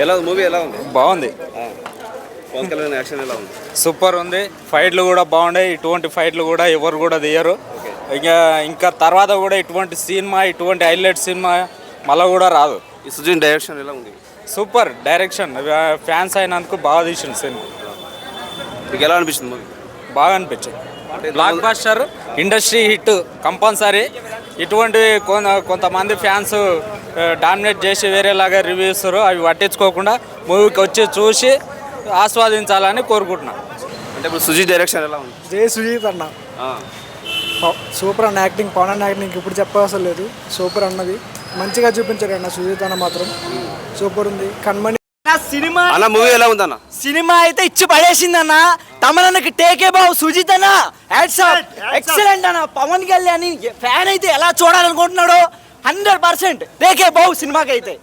ఎలా ఉంది? మూవీ ఎలా ఉంది? బాగుంది. ఆ. పవన్ కళ్యాణ్ యాక్షన్ ఎలా ఉంది? సూపర్ ఉంది. ఫైట్లు కూడా బాగున్నాయి. ఇటువంటి ఫైట్లు కూడా ఎవరు కూడా తీయరు. ఇంకా ఇంకా తర్వాత కూడా ఇటువంటి సినిమా ఇటువంటి హైలైట్ సినిమా మళ్ళీ కూడా రాదు. ఈ సుజీన్ డైరెక్షన్ ఎలా ఉంది? Super direction. ఫ్యాన్స్ అయినందుకు బాగా తీసిన సినిమా. మీకు ఎలా అనిపిస్తుంది మూవీ బాగా అనిపించింది. Blockbuster industry hit compulsory. ఇటువంటి కొంతమంది ఫ్యాన్స్ డామినేట్ చేసి వేరేలాగా రివ్యూ ఇస్తారు అవి పట్టించుకోకుండా మూవీకి వచ్చి చూసి ఆస్వాదించాలని కోరుకుంటున్నాను అంటే ఇప్పుడు సుజీత్ డైరెక్షన్ ఎలా ఉంది? జై సుజీత్ అన్న. సూపర్ అన్న యాక్టింగ్ పవన్ అన్న యాక్టింగ్ ఇప్పుడు చెప్పవసరం లేదు. సూపర్ అన్నది. మంచిగా చూపించాడు అన్న సుజీత్ అన్న మాత్రం. సూపర్ ఉంది. కண்మణి సినిమా అన్న మూవీ ఎలా ఉంది అన్న సినిమా అయితే ఇచ్చి పడేసిందన్న. తమనన్నకి టేకే బావు సుజిత్ అన్న ఎక్సలెంట్ అన్న. పవన్ కళ్యాణ్ ఫ్యాన్ అయితే ఎలా చూడాలనుకుంటున్నాడో? Hundred percent. టేకే బావు సినిమాకి అయితే